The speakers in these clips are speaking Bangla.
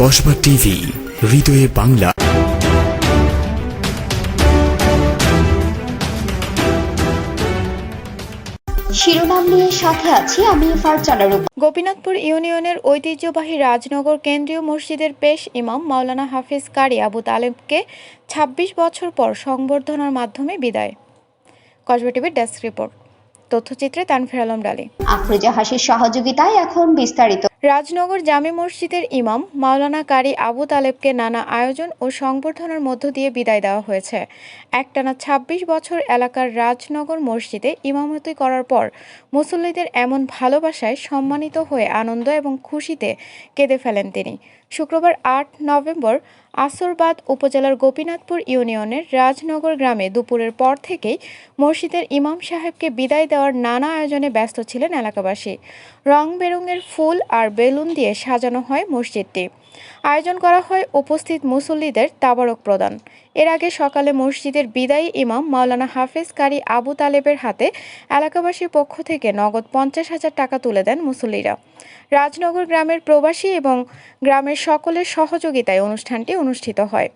কসবা টিভি হৃদয়ে বাংলা। শিরোনাম নিয়ে সাথে আছি আমি ফারজানা গোপীনাথপুর ইউনিয়নের ঐতিহ্যবাহী রাজনগর কেন্দ্রীয় মসজিদের পেশ ইমাম মাওলানা হাফিজ কারি আবু তালেবকে ২৬ বছর পর সংবর্ধনার মাধ্যমে বিদায়। কসবা টিভির ডেস্ক রিপোর্ট। তথ্যচিত্রে তানফির আলম ডালি। আফরোজা হাসির সহযোগিতায় এখন বিস্তারিত রাজনগর জামে মসজিদের ইমাম মাওলানা কারি আবু তালেবকে নানা আয়োজন ও সংবর্ধনার মধ্য দিয়ে বিদায় দেওয়া হয়েছে। একটানা ২৬ বছর এলাকার রাজনগর মসজিদে ইমামতি করার পর মুসল্লিদের এমন ভালোবাসায় সম্মানিত হয়ে আনন্দ এবং খুশিতে কেঁদে ফেলেন তিনি। শুক্রবার আট নভেম্বর আসরবাদ উপজেলার গোপীনাথপুর ইউনিয়নের রাজনগর গ্রামে দুপুরের পর থেকেই মসজিদের ইমাম সাহেবকে বিদায় দেওয়ার নানা আয়োজনে ব্যস্ত ছিলেন এলাকাবাসী। রং বেরঙের ফুল আর বেলুন দিয়ে সাজানো হয় মসজিদটি। আয়োজন করা হয় উপস্থিত মুসল্লিদের তাবারক প্রদান। এর আগে সকালে মসজিদের বিদায়ী ইমাম মাওলানা হাফেজ কারি আবু তালেবের হাতে এলাকাবাসীর পক্ষ থেকে নগদ পঞ্চাশ হাজার টাকা তুলে দেন মুসল্লিরা। রাজনগর গ্রামের প্রবাসী এবং গ্রামের সকলের সহযোগিতায় অনুষ্ঠানটি অনুষ্ঠিত হয়।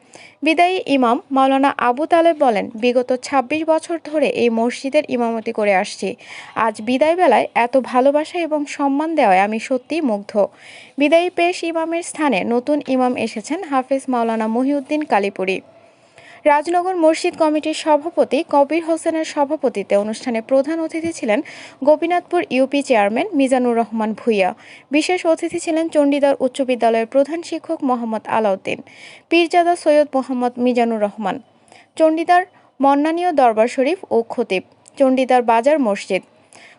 বিদায়ী ইমাম মাওলানা আবু তালেব বলেন, বিগত ২৬ বছর ধরে এই মসজিদের ইমামতি করে আসছি। আজ বিদায় বেলায় এত ভালোবাসা এবং সম্মান দেওয়ায় আমি সত্যিই মুগ্ধ। বিদায়ী পেশ ইমামের স্থানে নতুন ইমাম এসেছেন হাফেজ মাওলানা মহিউদ্দিন কালীপুরী। রাজনগর মসজিদ কমিটির সভাপতি কবির হোসেনের সভাপতিত্বে অনুষ্ঠানে প্রধান অতিথি ছিলেন গোপীনাথপুর ইউপি চেয়ারম্যান মিজানুর রহমান ভূঁইয়া। বিশেষ অতিথি ছিলেন চণ্ডীদার উচ্চ বিদ্যালয়ের প্রধান শিক্ষক মোহাম্মদ আলাউদ্দিন, পীরজাদা সৈয়দ মোহাম্মদ মিজানুর রহমান, চণ্ডীদার মন্নানীয় দরবার শরীফ ও খতিব, চণ্ডীদার বাজার মসজিদ,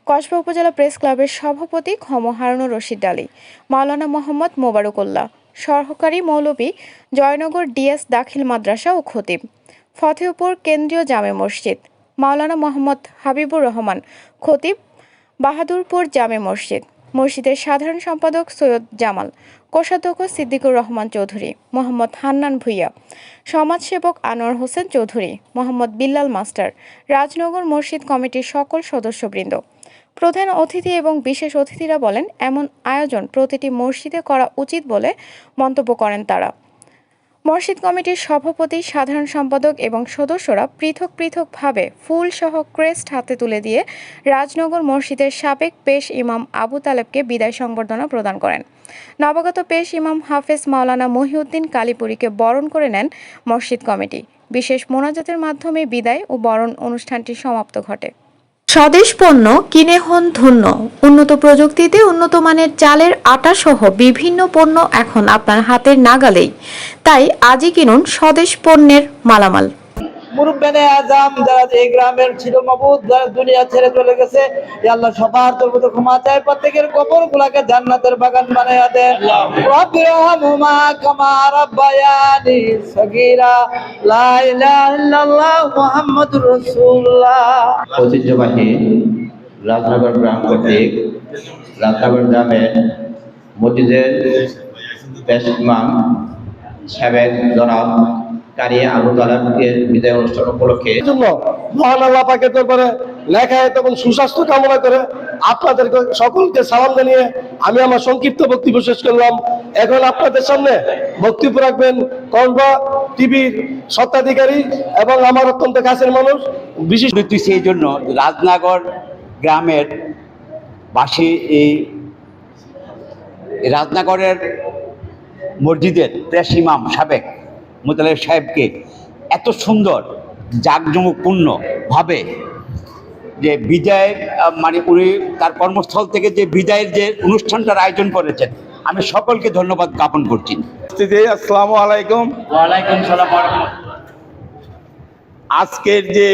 কসবা উপজেলা প্রেস ক্লাবের সভাপতি হারুনুর রশিদ আলী, মাওলানা মোহাম্মদ মোবারকুল্লাহ সহকারী মৌলভী জয়নগর ডিএস দাখিল মাদ্রাসা ও খতিব। ফতেহপুর কেন্দ্রীয় জামে মসজিদ। মাওলানা মোহাম্মদ হাবিবুর রহমান, খতিব বাহাদুরপুর জামে মসজিদ। মসজিদের সাধারণ সম্পাদক সৈয়দ জামাল, কোষাধ্যক্ষ সিদ্দিকুর রহমান চৌধুরী, মোহাম্মদ হান্নান ভুইয়া, সমাজসেবক আনোয়ার হোসেন চৌধুরী, মোহাম্মদ বিল্লাল মাস্টার, রাজনগর মসজিদ কমিটির সকল সদস্যবৃন্দ। প্রধান অতিথি এবং বিশেষ অতিথিরা বলেন, এমন আয়োজন প্রতিটি মসজিদে করা উচিত বলে মন্তব্য করেন তারা। মসজিদ কমিটির সভাপতি, সাধারণ সম্পাদক এবং সদস্যরা পৃথক পৃথকভাবে ফুল সহ ক্রেস্ট হাতে তুলে দিয়ে রাজনগর মসজিদের সাবেক পেশ ইমাম আবু তালেবকে বিদায় সংবর্ধনা প্রদান করেন। নবাগত পেশ ইমাম হাফেজ মাওলানা মহিউদ্দিন কালীপুরীকে বরণ করে নেন মসজিদ কমিটি। বিশেষ মোনাজাতের মাধ্যমে বিদায় ও বরণ অনুষ্ঠানটি সমাপ্ত ঘটে। স্বদেশ পণ্য কিনে হন ধন্য। উন্নত প্রযুক্তিতে উন্নত মানের চালের আটা সহ বিভিন্ন পণ্য এখন আপনার হাতের নাগালেই। তাই আজই কিনুন স্বদেশ পণ্যের মালামাল। মুরব্বানে আজম যারা এই গ্রামের ছিল মাবুদ যারা দুনিয়া ছেড়ে চলে গেছে আল্লাহ সবার তোর মতো ক্ষমা প্রত্যেকের কবর গুলাকে জান্নাতের বাগান বানাইয়া দেন। রব্বি রহমুমা কামা রাব্বায়ানি মুহাম্মাদুর রাসূলুল্লাহ। ঐতিহ্যবাহী রাজনগর গ্রাম কর্তৃক রাজনগর গ্রামের মসজিদের বেশ ইমাম সাবেক জনাব কারি আবু বিদায় অনুষ্ঠান উপলক্ষে জন্য মহান আল্লাহ পাকের দরবারে লেখায় তখন সুস্বাস্থ্য কামনা করে আপনাদের সকলকে সালাম জানিয়ে আমি আমার সংক্ষিপ্ত বক্তব্য শেষ করলাম। এখন আপনাদের সামনে বক্তব্য রাখবেন কসবা টিভির সত্ত্বাধিকারী এবং আমার অত্যন্ত কাছের মানুষ বিশেষ বৃত্তি সেই জন্য রাজনগর গ্রামের বাসী এই রাজনগরের মসজিদের প্রেস ইমাম সাবেক মোতালেব সাহেবকে এত সুন্দর জাঁকজমকপূর্ণভাবে যে বিদায় মানে উনি তার কর্মস্থল থেকে যে বিদায়ের যে অনুষ্ঠানটার আয়োজন করেছেন আমি সকলকে ধন্যবাদ জ্ঞাপন করছি। ওয়ালাইকুম আজকের যে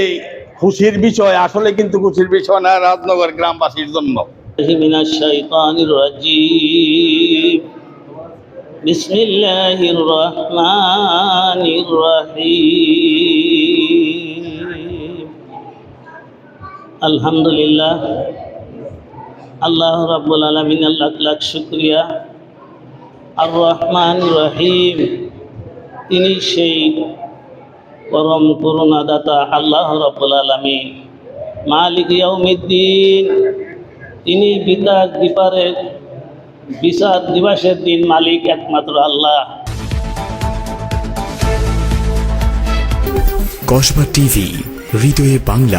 খুশির বিষয় আসলে কিন্তু খুশির বিষয় না রাজনগর গ্রামবাসীর জন্য। بسم الله الرحمن الرحيم الحمد لله আল্লাহ রাব্বুল আলামিন লাখ লাখ শুক্রিয়া আর রহমান রহিম তিনি সেই পরম করুণাদাতা আল্লাহ রাব্বুল আলামিন মালিক ইয়াউমিদ্দিন তিনি বিকাশ দিপারের বিচার দিবসের দিন মালিক একমাত্র আল্লাহ। কসবা টিভি হৃদয়ে বাংলা।